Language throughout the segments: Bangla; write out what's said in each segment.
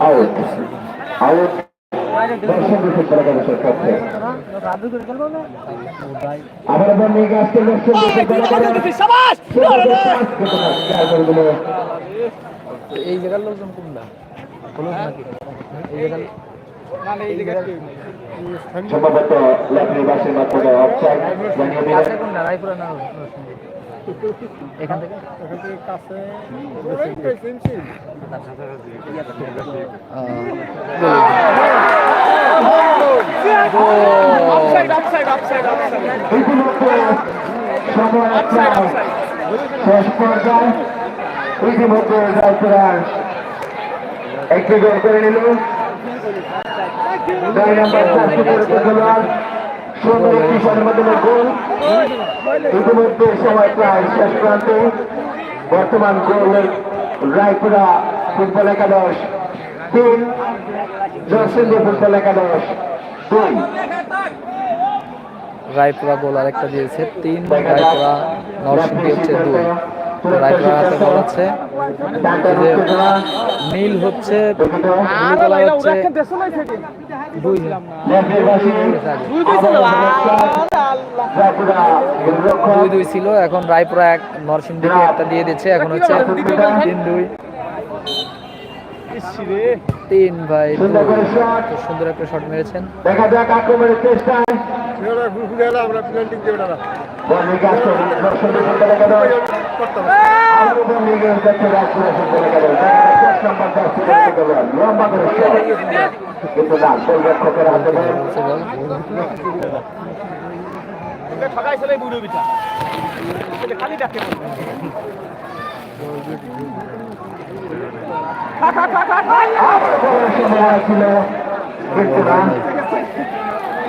আউট আউট আবার নিয়ে এই জায়গার লোকজন কোনটা? সম্ভবত লেফরি বাসের মাধ্যমে অফসাইড জানিয়ে দিলেন। এখান থেকে? পর্যায়ে ইতিমধ্যে একটি গোল করে নিল দুই নম্বর খেলোয়াড় সুন্দর একটি মাধ্যমে গোল ইতিমধ্যে সময় প্রায় শেষ প্রান্তে বর্তমান গোল রায়পুরা ফুটবল একাদশ তিন ফুটবল একাদশ দুই। রায়পুরা গোল আরেকটা দিয়েছে তিন রায়পুরা নরসিংদী হচ্ছে দুই। রায়পুরা হাতে বল আছে। নীল হচ্ছে হচ্ছে দুই দুই ছিল এখন রায়পুরা এক নরসিংদীকে একটা দিয়ে দিচ্ছে এখন হচ্ছে তিন দুই। তিন ভাই। সুন্দর একটা শট মেরেছেন। দেখা যাক আক্রমণের চেষ্টায়। করে শট কিন্তু না গোলরক্ষকের হাতে বল হচ্ছে বল আবার বলের সময় ছিল কিন্তু না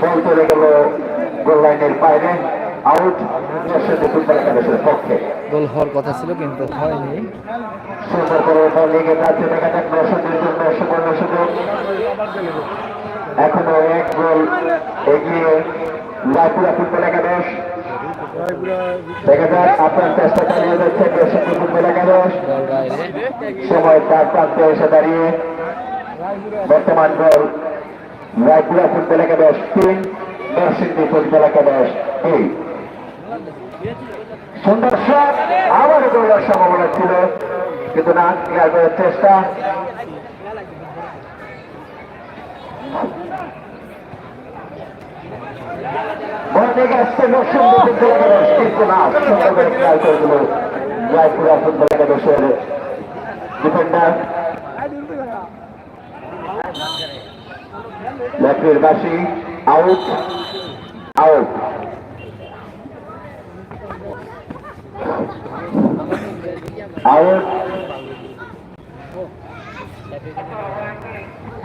বল চলে গেল গোল বাইরে আউট দর্শকদের ফুটবল একাদশের পক্ষে গোল হওয়ার কথা ছিল, কিন্তু হয়নি। সুন্দর করে বল লিগে যাচ্ছে দেখা যাক দর্শকদের জন্য এখনও এক গোল এগিয়ে রায়পুরা ফুটবল একাদশ। দেখা যাক, আপনার চেষ্টা চালিয়ে যাচ্ছে বল বাইরে সময় তার প্রান্তে এসে দাঁড়িয়ে। বর্তমান গোল, রায়পুরা ফুটবল একাদশ তিন, নরসিংদী ফুটবল একাদশ দুই। সুন্দর শট আবার গোলের সম্ভাবনা ছিল, কিন্তু না ক্লিয়ার করার চেষ্টা। ফুটবল একাদশের ডিফেন্ডার লেফটের বাসি আউট আউট। আউট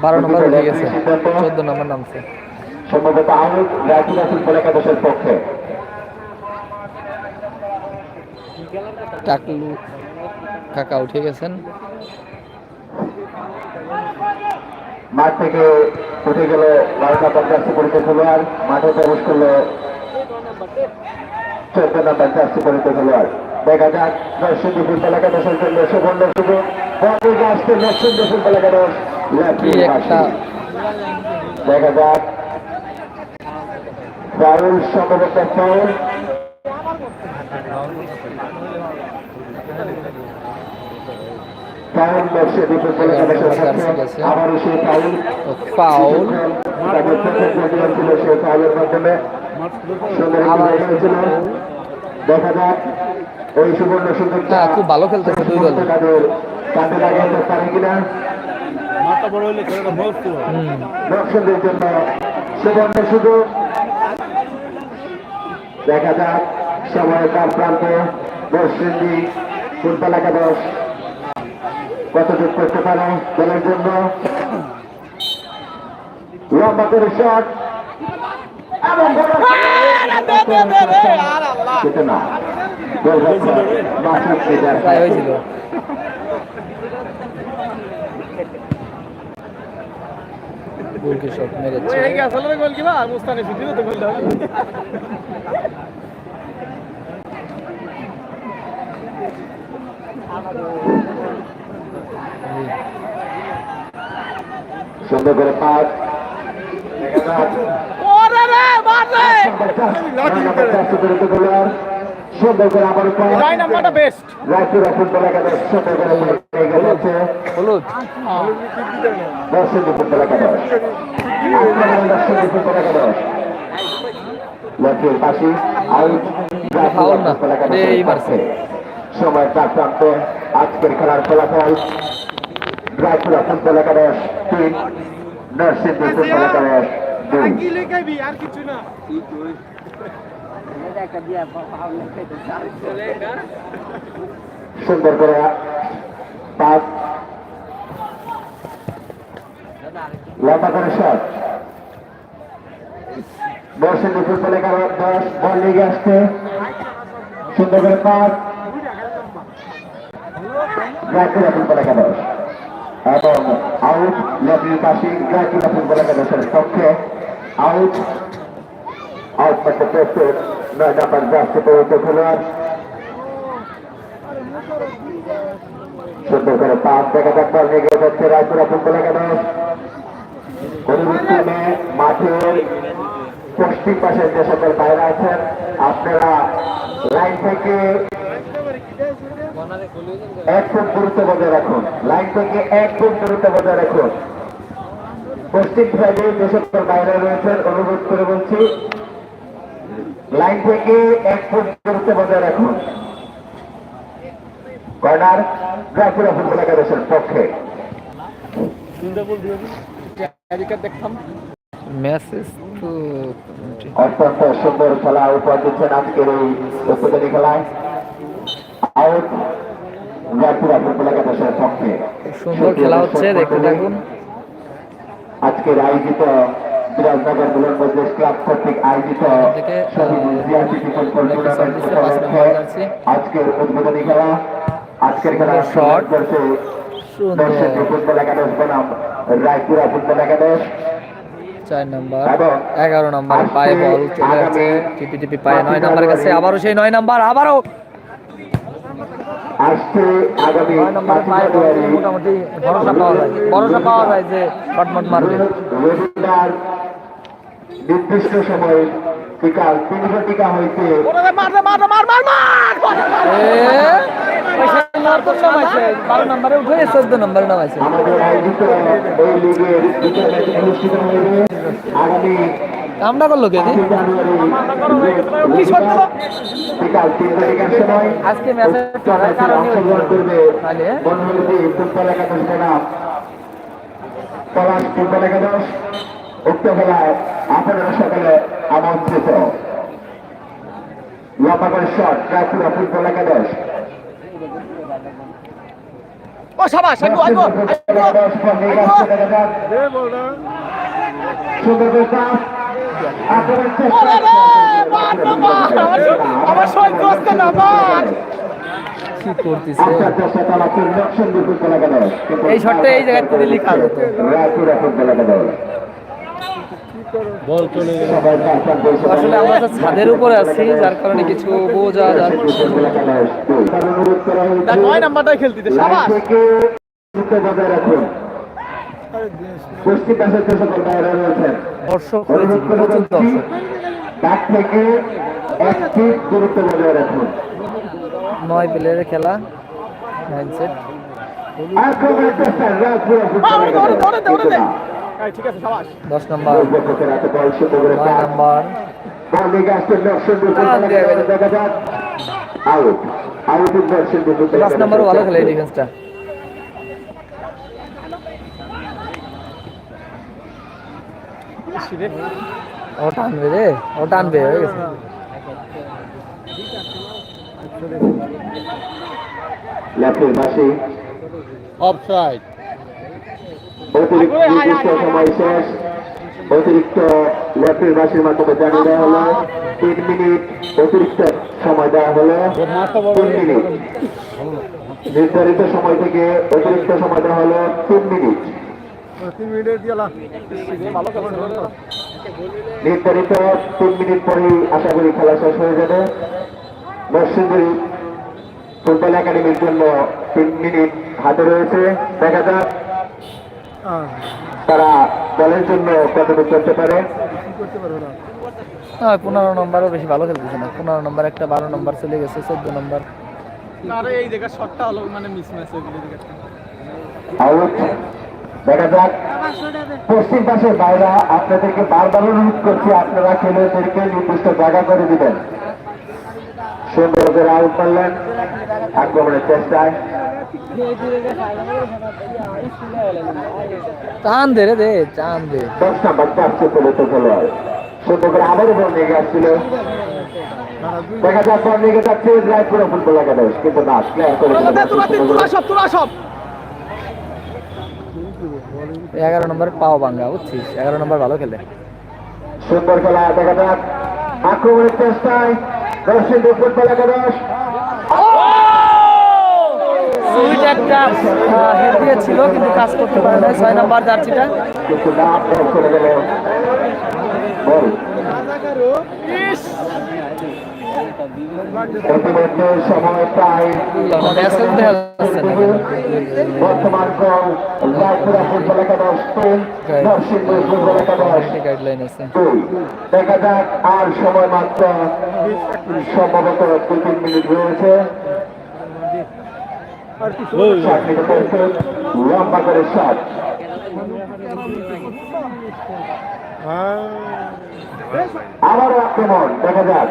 বারো নম্বর উঠে গেছে চোদ্দ নম্বর নামছে। সম্ভবত আউট রাজুরা ফুটবল একাদশের পক্ষে। টাকলু কাকা উঠে গেছেন। মাঠ থেকে উঠে গেল বারোটা পঞ্চাশটি পরিচিত খেলোয়াড়। মাঠে প্রবেশ করল চোদ্দ নম্বর চারটি পরিচিত খেলোয়াড়। দেখা যাক নরসিংদী ফুটবল একাদশের জন্য সুবর্ণ সুযোগ বল আসছে নরসিংদী ফুটবল একাদশ। দেখা যাক ফাউল সম্ভবত ফাউল ফাউল দেখা যাক সুবর্ণ সুযোগটা হ্যাঁ, খুব ভালো খেলতেছে দুই দল। লাগাতে পারে কিনা। সুবর্ণ সুযোগ। দেখা যাক সময় তার প্রান্তে দর্শিন্দি ফুটবল একাদশ কতটুক করতে পারে দলের জন্য লম্বা করে শট এবং বড় সেটা না গোলরক্ষক মাসুদ সিদ্ধার্থ। প্রায় হয়েছিল গোলকি শট মেরেছে সুন্দর করে পাঁচ সুন্দর করে আবার সুন্দর গেছে হলুদ। দর্শক দর্শক লক্ষ্যের পাশে আউট। সময় চার প্রান্তে আজকের খেলার ফলাফল রায়পুরা ফুটবল একাদশ তিন। নরসিংদী ফুটবল একাদশ দুই। আর কিছু না। সুন্দর করে পাঁচ। লম্বা করে শট। নরসিংদী ফুটবল একাদশ দশ, বল লিগে আসছে। সুন্দর করে পাঁচ। রায়পুরা ফুটবল একাদশ এবং আউট লেফটির পাশে রায়পুরা ফুটবল একাদশের পক্ষে আউট আউট করতে প্রস্তুত নয় নাম্বার জার্সি পরিহিত খেলোয়াড়। সুন্দর করে পাঁচ দেখা যাক বল নিয়ে গিয়ে যাচ্ছে রায়পুরা ফুটবল একাদশ। অনুরুক্রমে মাঠের পশ্চিম পাশের যে সকল বাইরে আছেন, আপনারা লাইন থেকে এক ফুট দূরত্ব বজায় রাখুন। লাইন থেকে এক ফুট দূরত্ব বজায় রাখুন। পশ্চিম সাইডে যে সকল বাইরে রয়েছেন, অনুরোধ করে বলছি লাইন থেকে এক ফুট দূরত্ব বজায় রাখুন। কর্নার রায়পুরা ফুটবল একাদশের পক্ষে। অত্যন্ত সুন্দর খেলা উপহার দিচ্ছেন আজকের এই উদ্বোধনী খেলায়। আউট রায়পুরা ফুটবল একাদশের পক্ষে। সুন্দর খেলা হচ্ছে দেখতে থাকুন। আজকের আয়োজিত বিরাজনগর বুলন মজলিস ক্লাব কর্তৃক আয়োজিত থেকে, আহ, শহীদ জিয়াসি ফুটবল অনেক কিছু টুর্নামেন্ট দিচ্ছে, পাঁচ নম্বর উপলক্ষে জার্সি। আজকের উদ্বোধনী খেলা। আজকের খেলা শট। করছে দর্শক ফুটবল একাদশ বনাম রায়পুরা ফুটবল একাদশ। চার নাম্বার এগারো নাম্বার পায়ে বল চলে যাচ্ছে। টিপি টিপি পায়ে নয় নাম্বার কাছে আবারও সেই নয় নাম্বার আবারও। আগামী মোটামুটি ভরসা পাওয়া যায়। ভরসা পাওয়া যায় যে মারবে। নির্দিষ্ট সময় বিকাল তিনশো টিকা হইতে আমাদের আয়োজিত এই লিগের অনুষ্ঠিত আগামী কামটা করল কে আজকে পলাশ ফুটবল একাদশ। উক্ত খেলায় আপনারা সকলে আমন্ত্রিত। লম্বা করে শট ফুটবল একাদশ। ও সাবাস আইবো আইবো যাক। সুন্দর করে পাস। আমার না। কি করতেছে? এই শটটা এই জায়গায় লেখা হতো। আসলে আমরা তো ছাদের উপরে আছি যার কারণে কিছু বোঝা যাচ্ছে নয় নাম্বারটাই খেলতে দে লাইন সাবাস! থেকে দ্রুত বজায় রাখুন পশ্চিম পাশের যে সকল বাইরে রয়েছেন দর্শক হয়েছে প্রচুর দর্শক। তার থেকে এক ফিট দূরত্ব বজায় রাখুন নয় প্লেয়ারের খেলা নাইন সেট দশ নম্বর। নয়। নাম্বার। পাঁচ নাম্বারও ভালো খেলে ডিফেন্সটা ও টানবে রে ও টানবে হয়ে গেছে। লেফটের পাশে। অফসাইড অতিরিক্ত নির্দিষ্ট সময় শেষ। অতিরিক্ত লেফটের বাসের মাধ্যমে জানিয়ে দেওয়া হলো। তিন মিনিট অতিরিক্ত সময় দেওয়া হলো। তিন মিনিট। নির্ধারিত সময় থেকে অতিরিক্ত সময় দেওয়া হলো তিন মিনিট। নির্ধারিত তিন মিনিট পরেই আশা করি খেলা শেষ হয়ে যাবে। নরসিংদী ফুটবল একাডেমির জন্য তিন মিনিট হাতে রয়েছে। দেখা যাক। তারা দলের জন্য কতটুকু করতে পারে? হ্যাঁ পনেরো নম্বরও বেশি ভালো খেলতেছে না। পনেরো নম্বর একটা বারো নম্বর চলে গেছে চোদ্দ নম্বর। আরে এই দেখা শটটা হলো মানে আউট। দেখা যাক। পশ্চিম পাশের বাইরা আপনাদেরকে বারবার অনুরোধ করছি আপনারা খেলোয়াড়দেরকে নির্দিষ্ট জায়গা করে দিবেন। সুন্দর করে আউট করলেন আক্রমণের চেষ্টায়। টান দে রে দে টান দে। দশ নাম্বার চারশো চলিত খেলোয়াড়। সুন্দর করে আবারও বল নিয়ে যাচ্ছিল দেখা যাক বল নিয়ে যাচ্ছে রায়পুরা ফুটবল একাদশ কিন্তু না ক্লিয়ার করে তোরা সব তোরা সব। এগারো নম্বর পাও ভাঙ্গা বুঝছিস? এগারো নম্বর ভালো খেলে। সুন্দর খেলা দেখা যাক। আক্রমণের চেষ্টায় দর্শক ফুটবল একাদশ। একটা হেড কিন্তু কাজ করতে পারে না ছয় নম্বর জার্সিটা। দেখা যাক আর সময় মাত্র সম্ভবত দু তিন মিনিট রয়েছে লম্বা করে শট আবারও আক্রমণ দেখা যাক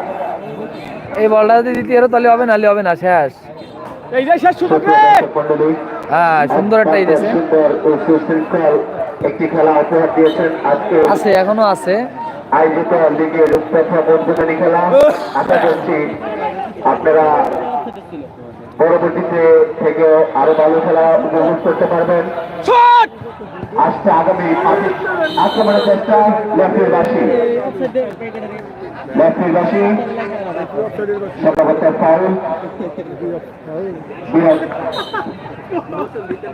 এই বলটা যদি দিতে এরো তাহলে হবে নাহলে হবে না শেষ। এই যে শেষ সুযোগ হ্যাঁ সুন্দর একটা ই দিয়েছে সুন্দর ও একটি খেলা উপহার দিয়েছেন আজকে আছে এখনও আছে। আয়োজিত লিগের খেলা। আশা করছি আপনারা পরবর্তীতে থেকে আরও ভালো খেলা উপভোগ করতে পারবেন। আসছে আগামী আক্রমণের চেষ্টা লেফটির বাসী লেফটির বাসী সম্ভবত ফাউল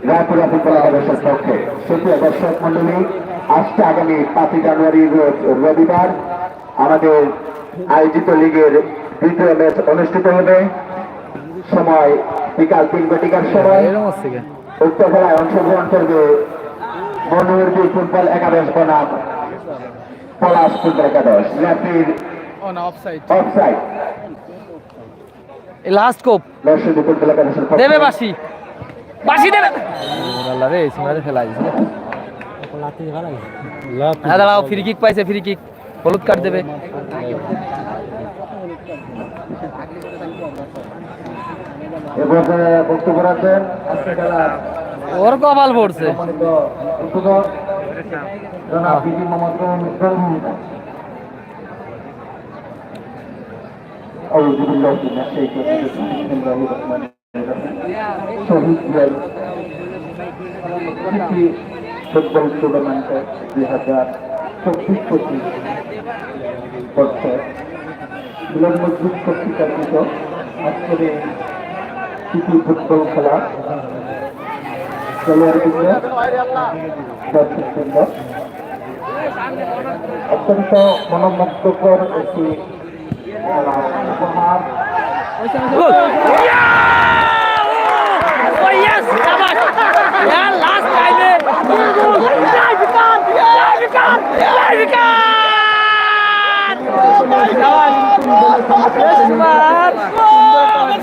রায়পুরা ফুটবল একাদশের পক্ষে। সুপ্রিয় দর্শক মন্ডলী আসছে আগামী পাঁচই জানুয়ারি রোজ রবিবার। আমাদের আয়োজিত লিগের দ্বিতীয় ম্যাচ অনুষ্ঠিত হবে। সময় বিকাল তিন ঘটিকার সময়? উক্ত খেলায় অংশগ্রহণ করবে মনোহরপুর ফুটবল একাদশ বনাম পলাশ ফুটবল একাদশ অফসাইড অফসাইড লাস্ট কোপ ফুটবল দেবে বাসি বাসি দেবে। আল্লাহ রে সিমরাজে ফেলা হ্যাঁ দাঁড়াও ফ্রি কিক পাইছে ফ্রি কিক হলুদ কার্ড দেবে। এবছরে বক্তব্য রাখবেন। আজকে খেলার ওর কপাল পড়ছে। হ্যাঁ। ফুটবল টুর্নামেন্টে দুই হাজার চব্বিশ পঁচিশ বর্ষে বিলম্ব যুগ কর্তৃক আজকের স্মৃতি ফুটবল খেলা। অত্যন্ত মনোমুগ্ধকর একটি খেলা উপহার প্রথমিকের উপর সমাজ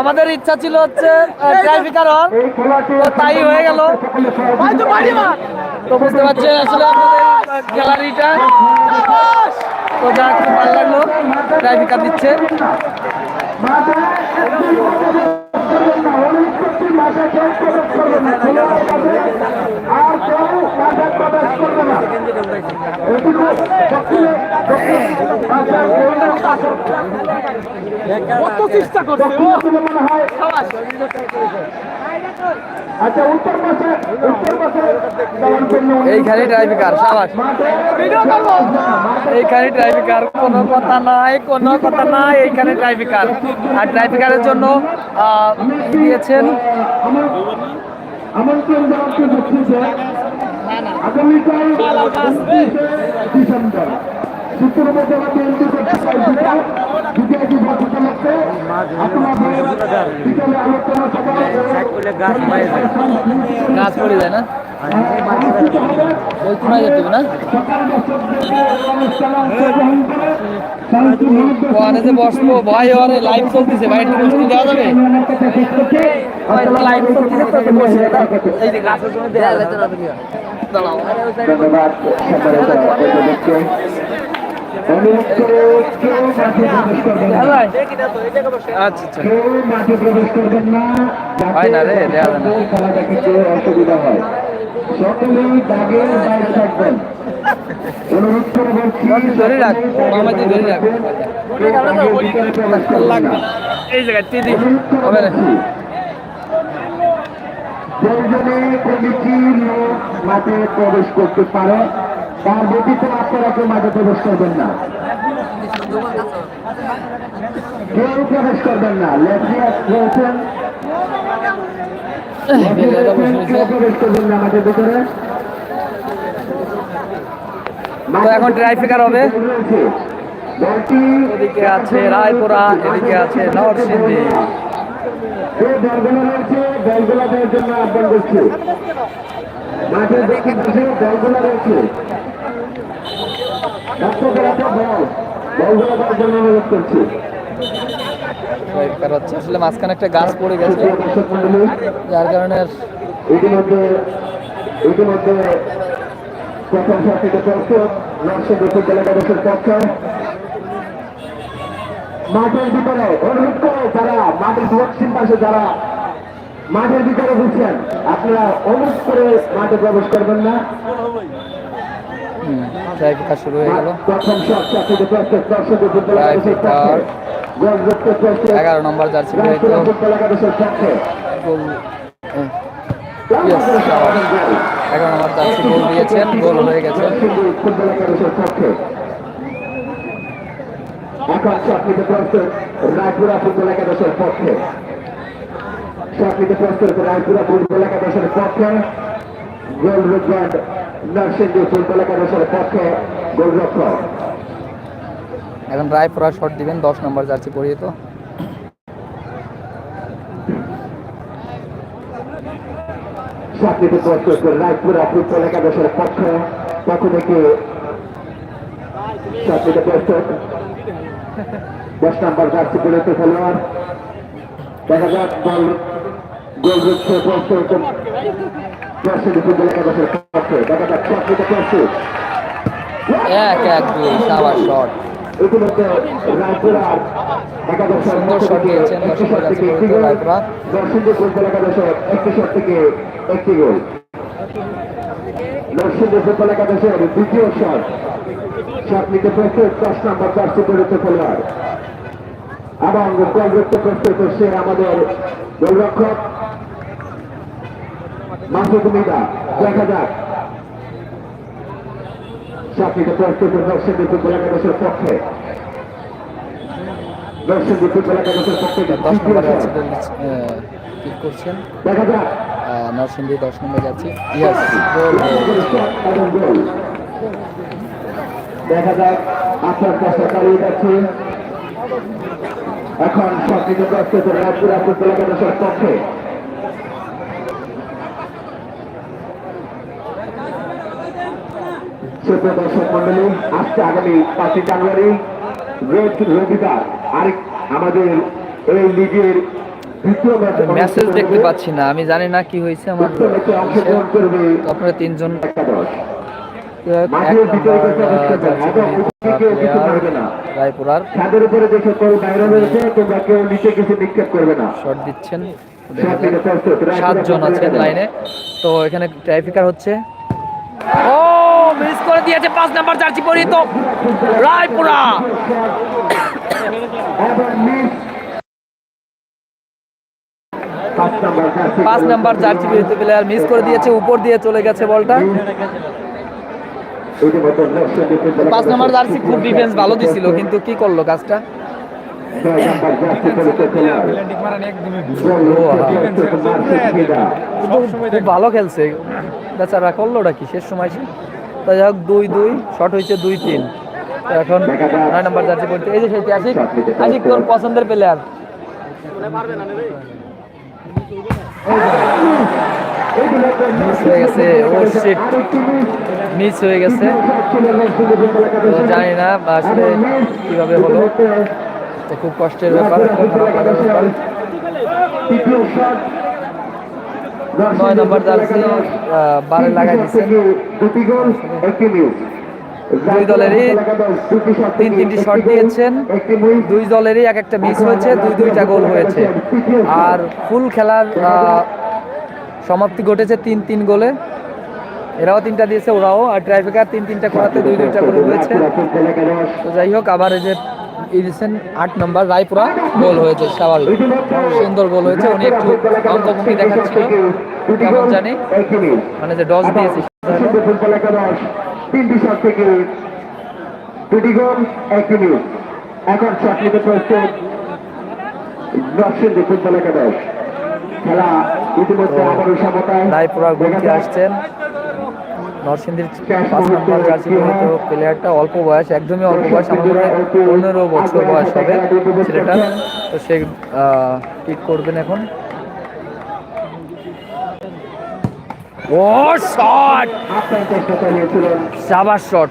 আমাদের ইচ্ছা ছিল হচ্ছে ট্রাইফিকার হন তো তাই হয়ে গেল। তো বুঝতে পারছেন আসলে আমাদের গ্যালারিটা তো যা খুব ভালো লাগল। ট্রাইফিকার দিচ্ছে। কত চেষ্টা করছে দক্ষিণ ও! দিকে আচ্ছা উত্তর পাশে উত্তর এইখানে ড্রাইভিকার সাবাস। ভিডিও করব? এইখানে ড্রাইভিকার কোনো কথা নাই কোনো কথা নাই এইখানে ড্রাইভিকার আর ড্রাইভিকারের জন্য আহ, দিয়েছেন আমন্ত্রণ জানাতে আগামীকাল ডিসেম্বর। শুক্রবার বিএনপি দ্বিতীয় দিবস উপলক্ষে আপনাদের বিকেলে আলোচনা সভা। গাছ পড়ে যায় না? ওই কোনায় যেতে না ওখানে যে বসবো ভাই ওরে লাইভ চলতেছে ভাই একটু বসতে দেওয়া যাবে লাইভ চলতেছে তো বসে এই যে গাছের জন্য দেওয়া যাবে না তুমি ধন্যবাদ আচ্ছা আচ্ছা হয় না রে, দেয়া যাবে না। সকলেই দাগের বাইরে থাকবেন। অনুরোধ করে বলছি ধরে রাখ, ধরে রাখ। কেউ দাগের ভিতরে প্রবেশ এই জায়গায় দিদি হবে না। প্রয়োজনে কমিটি লোক মাঠে প্রবেশ করতে পারে তার ব্যতীত আপনারা কেউ মাঠে প্রবেশ করবেন না। কেউ প্রবেশ করবেন না। রয়েছেন বেলেরা বসে রয়েছে। কেউ প্রবেশ করবেন না মাঠের ভিতরে তো এখন ট্রাফিকার হবে। এদিকে আছে রায়পুরা এদিকে আছে নরসিংদী। করছি ট্রাফিকার হচ্ছে আসলে মাঝখানে একটা গাছ পড়ে গেছে। দর্শক যার কারণে মাঠের ভিতরে অনুরোধ করে যারা মাঠের দক্ষিণ পাশে যারা মাঠের ভিতরে বুঝছেন আপনারা অনুরোধ করে মাঠে প্রবেশ করবেন না। শুরু হয়ে গেল। প্রথম শট শাসিত প্রস্তুত নরসিংদী এগারো নম্বর জার্সি গোল এগারো নম্বর জার্সি গোল দিয়েছেন গোল হয়ে গেছে। এখন চাকরিতে প্রস্তুত রায়পুরা ফুটবল একাদশের পক্ষে চাকরিতে প্রস্তুত রায়পুরা ফুটবল একাদশের পক্ষে গোল নরসিংদী ফুটবল একাদশের পক্ষে গোলরক্ষক এখন রায়পুরা শট দিবেন দশ নম্বর জার্সি পরিহিত তো। প্রস্তুত রায়পুরা ফুটবল একাদশের পক্ষে পক্ষ থেকে দশ নম্বর জার্সি পরিহিত খেলোয়াড়। দেখা যাক বল গোল রুখছে প্রস্তুত ফুটবল একাদশের পক্ষে। দেখা যাক এক এক দুই সাবার শট ইতিমধ্যে রায়পুরার একাদশের সুন্দর পক্ষ শট থেকে দিয়েছেন একটি শট থেকে একটি গোল। নরসিংদী ফুটবল একাদশের একটি শট থেকে একটি গোল। নরসিংদী ফুটবল একাদশের দ্বিতীয় শট। শট নিতে প্রস্তুত দশ নম্বর জার্সি পরিচিত খেলোয়াড় এবং গোলযুক্ত প্রস্তুত হচ্ছে আমাদের গোলরক্ষক মাসুদ মিদা। দেখা যাক। চাকরিতে প্রস্তুত নরসিংদী ফুটবল একাদশের পক্ষে। নরসিংদী ফুটবল একাদশের পক্ষে ঠিক করছেন। দেখা যাক। নরসিংদী দশ নম্বর যাচ্ছি। ইয়েস। দেখা যাক আপনার চেষ্টা চালিয়ে যাচ্ছে। এখন সবকিছু প্রস্তুত রাজপুরা ফুটবল একাদশের পক্ষে। সুপ্রিয় দর্শক মন্ডলী আজকে আগামী পাঁচই জানুয়ারি রোজ রবিবার আরেক আমাদের এই লিগের মেসেজ দেখতে পাচ্ছি না আমি জানি না কি হয়েছে আমার আপনারা তিনজন কেউ রায়পুরার। ছাদের উপরে যে সকল বাইরে রয়েছে তোমরা কেউ নিচে কিছু নিক্ষেপ করবে না। শট দিচ্ছেন। সাতজন আছেন লাইনে। তো এখানে ট্রাফিকার হচ্ছে। ও! মিস করে দিয়েছে, পাঁচ নাম্বার জার্সি পরিহিত রায়পুরা। পাঁচ নাম্বার জার্সি বিরুদ্ধে প্লেয়ার মিস করে দিয়েছে, উপর দিয়ে চলে গেছে বলটা। পাঁচ নাম্বার জার্সি খুব ডিফেন্স ভালো দিছিল, কিন্তু কি করল কাজটা? ভালো খেলছে। বেচারা করলোটা কি? শেষ সময় সে তো যাই হোক, দুই দুই শট হয়েছে দুই তিন। এখন নয় নাম্বার জার্সি পড়ছে। এই যে সেই আশিক আশিক তোর পছন্দের প্লেয়ার মিস হয়ে গেছে। ও মিস হয়ে গেছে। জানি না আসলে কীভাবে হলো। খুব কষ্টের ব্যাপার খারাপ লাগার ব্যাপার। নয় নম্বর জার্সি বারে লাগাই মিস দুই দলেরই তিন তিনটি শট দিয়েছেন। দুই দলেরই এক একটা মিস হয়েছে, দুই দুইটা গোল হয়েছে। আর ফুল খেলার সমাপ্তি ঘটেছে তিন তিন গোলে। এরাও তিনটা দিয়েছে, ওরাও। আর ট্রাইফিকার তিন তিনটা করাতে দুই দুইটা গোল হয়েছে। তো যাই হোক, আবার এই যে দিচ্ছেন আট নম্বর রায়পুরা গোল হয়েছে স্বাভাবিক সুন্দর গোল হয়েছে, উনি একটু অঙ্কভঙ্গি দেখাচ্ছিল, কেমন জানি। মানে যে ডস দিয়েছে, রায়পুরা গোলকি আসছেন। নরসিংদীর পাঁচ নম্বর জার্সি পরিহিত প্লেয়ারটা অল্প বয়স, একদমই অল্প বয়স, আমার মনে হয় পনেরো বছর বয়স হবে ছেলেটা তো সে কিক করবেন এখন? ও শট সাবার শট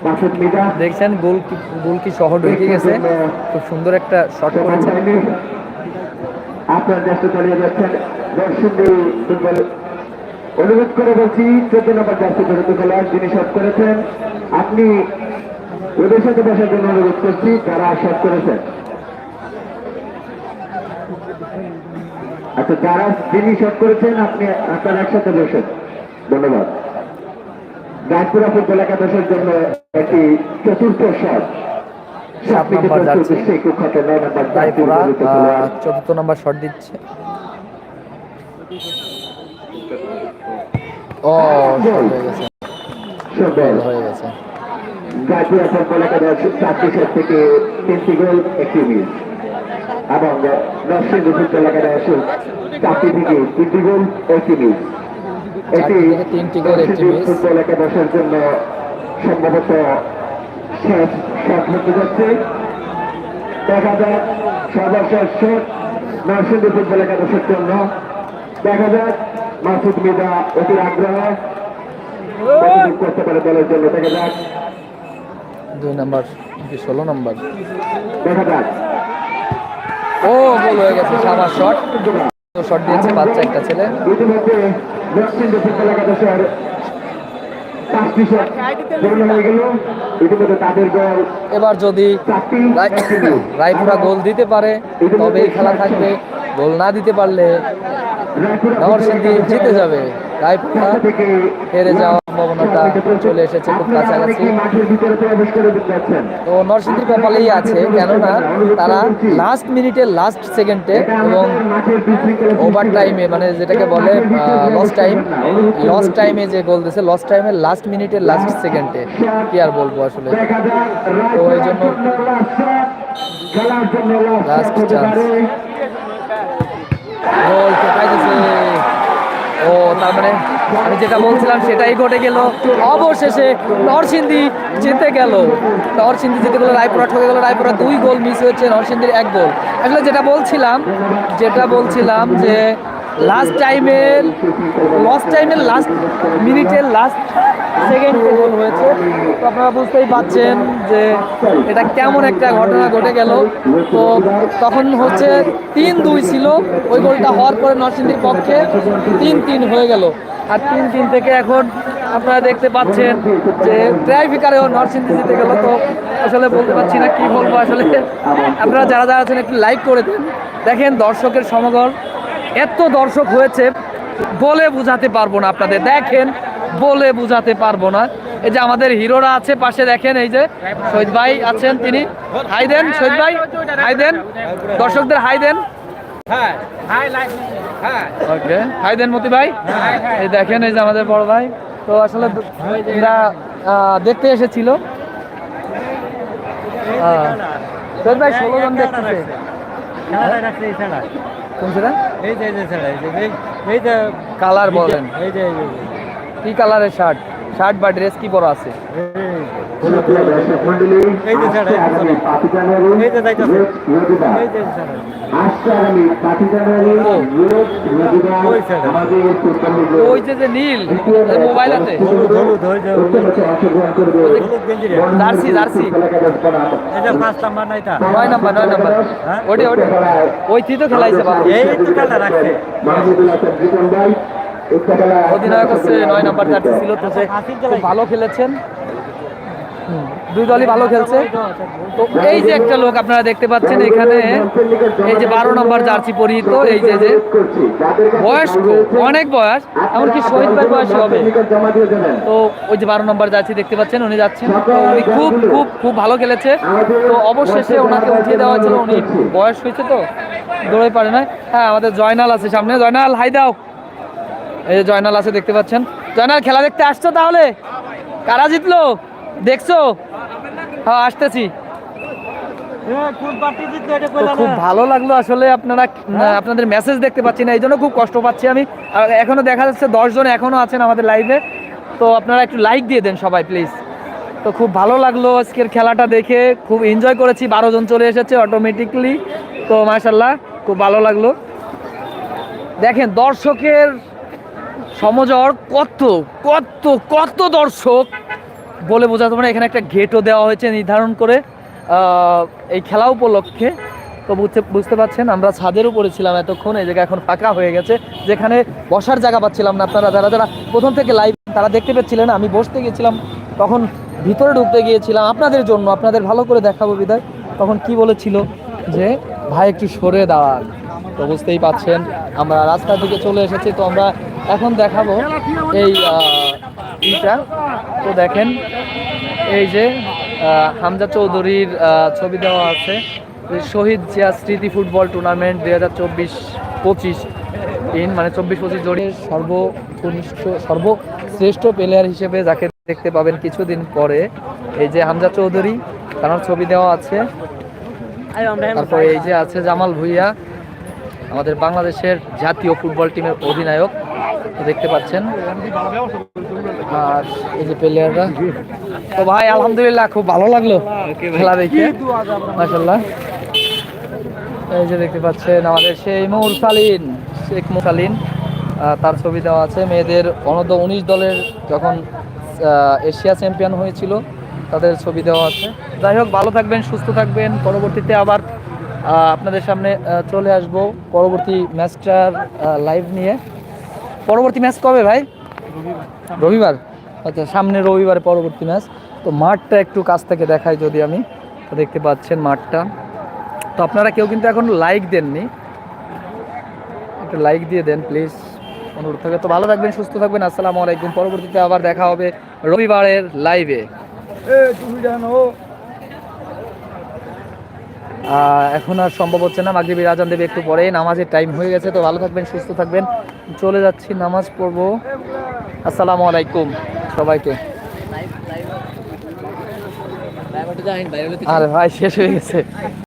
দেখছেন, গোল গোল কি সহ ঢুকে গেছে। খুব সুন্দর একটা শট করেছেন আপনার চেষ্টা চালিয়ে যাচ্ছেন নরসিংদী ফুটবল অনুরোধ করে বলছি চোদ্দ নম্বর জার্সি পরিচিত খেলোয়াড় যিনি শট করেছেন আপনি ওদের সাথে বসার জন্য অনুরোধ করছি যারা শট করেছেন। আচ্ছা যারা যিনি শট করেছেন আপনি আপনার একসাথে বসেন। ধন্যবাদ। গানপুরা ফুটবল একাদশের জন্য একটি চতুর্থ শট। চতুর্থ নম্বর শট দিচ্ছে। ও হয়ে গেছে। সুন্দর হয়ে গেছে। গাজীপুর ফুটবল একাদশ চারটি সেট থেকে তিনটি গোল একটি মিস। এবং নরসিংদী ফুটবল একাদশ চারটি থেকে তিনটি গোল একটি মিস। এটি ফুটবল একাদশের জন্য সম্ভবত শেষ শট হতে যাচ্ছে। দেখা যাক সর্বশেষ শট নরসিংদী ফুটবল একাদশের জন্য। দেখা যাক মাসুদ মিদা অতির আগ্রহ করতে পারে দলের জন্য। দেখা যাক। দুই নম্বর কি ষোলো নম্বর? দেখা যাক। ও গোল হয়ে গেছে সাবার শট। শট দিয়েছে বাচ্চা একটা ছেলে। ইতিমধ্যে দক্ষিণ ফুটবল একাদশের পাঁচটি শট পূর্ণ হয়ে গেল ইতিমধ্যে তাদের গোল এবার যদি। রায়পুরা গোল দিতে পারে তবে এই খেলা থাকবে। গোল না দিতে পারলে নগর সিদ্ধি জিতে যাবে। রায়পুরা হেরে যাওয়ার সম্ভাবনাটা চলে এসেছে খুব কাছাকাছি। তো নরসিংদীর কপালেই আছে, কেননা তারা লাস্ট মিনিটে লাস্ট সেকেন্ডে এবং ওভার টাইমে মানে যেটাকে বলে লস টাইম লস টাইমে যে গোল দিয়েছে লস টাইমে লাস্ট মিনিটে লাস্ট সেকেন্ডে কি আর বলব আসলে? তো এই জন্য লাস্ট chance। গোল কোথায় দিছে ও, তার মানে আমি যেটা বলছিলাম সেটাই ঘটে গেল। অবশেষে নরসিংদী জিতে গেল। নরসিংদী জিতে গেল, রায়পুরা ঠকে গেল, রায়পুরা দুই গোল মিস হয়েছে নরসিংদীর এক গোল। আসলে যেটা বলছিলাম যেটা বলছিলাম যে লাস্ট টাইমের লস টাইমের লাস্ট মিনিটের লাস্ট সেকেন্ডে গোল হয়েছে। তো আপনারা বুঝতেই পাচ্ছেন যে এটা কেমন একটা ঘটনা ঘটে গেল। তো তখন হচ্ছে তিন দুই ছিল। ওই গোলটা হওয়ার পরে নরসিংদীর পক্ষে তিন তিন হয়ে গেল। আর তিন তিন থেকে এখন আপনারা দেখতে পাচ্ছেন যে ট্রাইফিকারেও নরসিংদী জিতে গেল। তো আসলে বলতে পারছি না কী বলব। আসলে আপনারা যারা যারা আছেন, একটু লাইক করে দেন। দেখেন দর্শকের সমাগম। এত দর্শক হয়েছে বলে বুঝাতে পারব না আপনাদের। দেখেন বলে বুঝাতে পারব না। এই যে আমাদের হিরোরা আছে পাশে দেখেন এই যে শহীদ ভাই আছেন তিনি। হাই দেন শহীদ ভাই। হাই দেন। দর্শকদের হাই দেন। হ্যাঁ। হাই ওকে। হাই দেন মতি ভাই। এই দেখেন এই যে আমাদের বড় ভাই। তো আসলে এরা দেখতে এসেছিল। সৈয়দ ভাই ষোলো জন দেখতেছে। কোন সেটা? এই যে শার্ট শার্ট দর্শক মন্ডলী এই যে কালার বলেন। এই যে কি কালারের আসছে রবিবার ওই স্যার। আমাদের ফুটবল লিগের ওই যে যে নীল মোবাইল আছে। Jersey, jersey. নয় নাম্বার নয় নাম্বার। হ্যাঁ? ওটি ওটি। ওই তুই তো খেলাইছে বাবা। এই তো খেলা রাখছে। অধিনায়ক হচ্ছে নয় নম্বর জার্সি ছিল তো সে ভালো খেলেছেন। দুই দলই ভালো খেলছে। তো এই যে একটা লোক আপনারা দেখতে পাচ্ছেন এখানে, এই যে বারো নম্বর জার্সি পরিহিত, এই যে যে, বয়স্ক, অনেক বয়স, এমনকি শহীদ ভাই বয়স হবে। তো ওই যে বারো নম্বর জার্সি দেখতে পাচ্ছেন, উনি যাচ্ছেন। উনি খুব খুব খুব ভালো খেলেছে। তো অবশেষে ওনাকে উঠিয়ে দেওয়া হয়েছিল, উনি বয়স হয়েছে তো দৌড়ে পারে না হ্যাঁ আমাদের জয়নাল আছে সামনে। জয়নাল, হাই দাও। এই যে জয়নাল আছে দেখতে পাচ্ছেন। জয়নাল খেলা দেখতে আসছো তাহলে? কারা জিতলো? দেখছ? হ্যাঁ আসতেছি। খুব ভালো লাগল আসলে আপনারা আপনাদের মেসেজ দেখতে পাচ্ছি না এই জন্য খুব কষ্ট পাচ্ছি আমি। এখনও দেখা যাচ্ছে দশ জন এখনও আছেন আমাদের লাইভে তো আপনারা একটু লাইক দিয়ে দেন সবাই প্লিজ তো খুব ভালো লাগল আজকের খেলাটা দেখে। খুব এনজয় করেছি বারো জন চলে এসেছে অটোমেটিকলি তো মাশাল্লাহ খুব ভালো লাগল। দেখেন দর্শকের সমজর কত কত কত দর্শক বলে বোঝাতে পারে। এখানে একটা গেটও দেওয়া হয়েছে নির্ধারণ করে। এই খেলা উপলক্ষে। তো বুঝতে বুঝতে পারছেন, আমরা ছাদের উপরে ছিলাম এতক্ষণ, এই জায়গা এখন ফাঁকা হয়ে গেছে। যেখানে বসার জায়গা পাচ্ছিলাম না আপনারা, যারা যারা প্রথম থেকে লাইভ তারা দেখতে পাচ্ছিলেন আমি বসতে গিয়েছিলাম তখন ভিতরে ঢুকতে গিয়েছিলাম। আপনাদের জন্য, আপনাদের ভালো করে দেখাবো বিদায় তখন কি বলেছিল যে, ভাই, একটু সরে দাঁড়ান। তো বুঝতেই পাচ্ছেন আমরা রাস্তার দিকে চলে এসেছি। তো আমরা এখন দেখাবো এই ইটা। তো দেখেন এই যে হামজা চৌধুরীর ছবি দেওয়া আছে। শহীদ জিয়া স্মৃতি ফুটবল টুর্নামেন্ট দুই হাজার চব্বিশ পঁচিশ ইন মানে চব্বিশ পঁচিশ জড়িয়ে সর্বকনিষ্ঠ সর্বশ্রেষ্ঠ প্লেয়ার হিসেবে যাকে দেখতে পাবেন কিছুদিন পরে এই যে হামজা চৌধুরী তার ছবি দেওয়া আছে। তারপরে এই যে আছে জামাল ভুইয়া। আমাদের বাংলাদেশের জাতীয় ফুটবল টিমের অধিনায়ক দেখতে পাচ্ছেন। আর এই যে প্লেয়াররা তো ভাই আলহামদুলিল্লাহ খুব ভালো লাগল খেলা দেখে। মাসাল্লাহ এই যে দেখতে পাচ্ছেন আমাদের সেই মুরসালিন শেখ মুরসালিন আহ, তার ছবি দেওয়া আছে। মেয়েদের অনূর্ধ্ব উনিশ দলের যখন এশিয়া চ্যাম্পিয়ন হয়েছিল তাদের ছবি দেওয়া আছে। যাই হোক ভালো থাকবেন সুস্থ থাকবেন। পরবর্তীতে আবার আপনাদের সামনে চলে আসব পরবর্তী ম্যাচটার লাইভ নিয়ে। পরবর্তী ম্যাচ কবে ভাই? রবিবার। আচ্ছা সামনে রবিবারে পরবর্তী ম্যাচ। তো মাঠটা একটু কাছ থেকে দেখাই যদি আমি। তো দেখতে পাচ্ছেন মাঠটা। তো আপনারা কেউ কিন্তু এখন লাইক দেননি। একটু লাইক দিয়ে দেন প্লিজ অনুরোধ থাকে তো ভালো থাকবেন, সুস্থ থাকবেন। আসসালামু আলাইকুম। পরবর্তীতে আবার দেখা হবে রবিবারের লাইভে এখন আর সম্ভব হচ্ছে না মাগরিবির আজান দেবে একটু পরে নামাজের টাইম হয়ে গেছে তো ভালো থাকবেন সুস্থ থাকবেন। চলে যাচ্ছি নামাজ পড়ব। আসসালামু আলাইকুম সবাইকে। আরে ভাই শেষ হয়ে গেছে।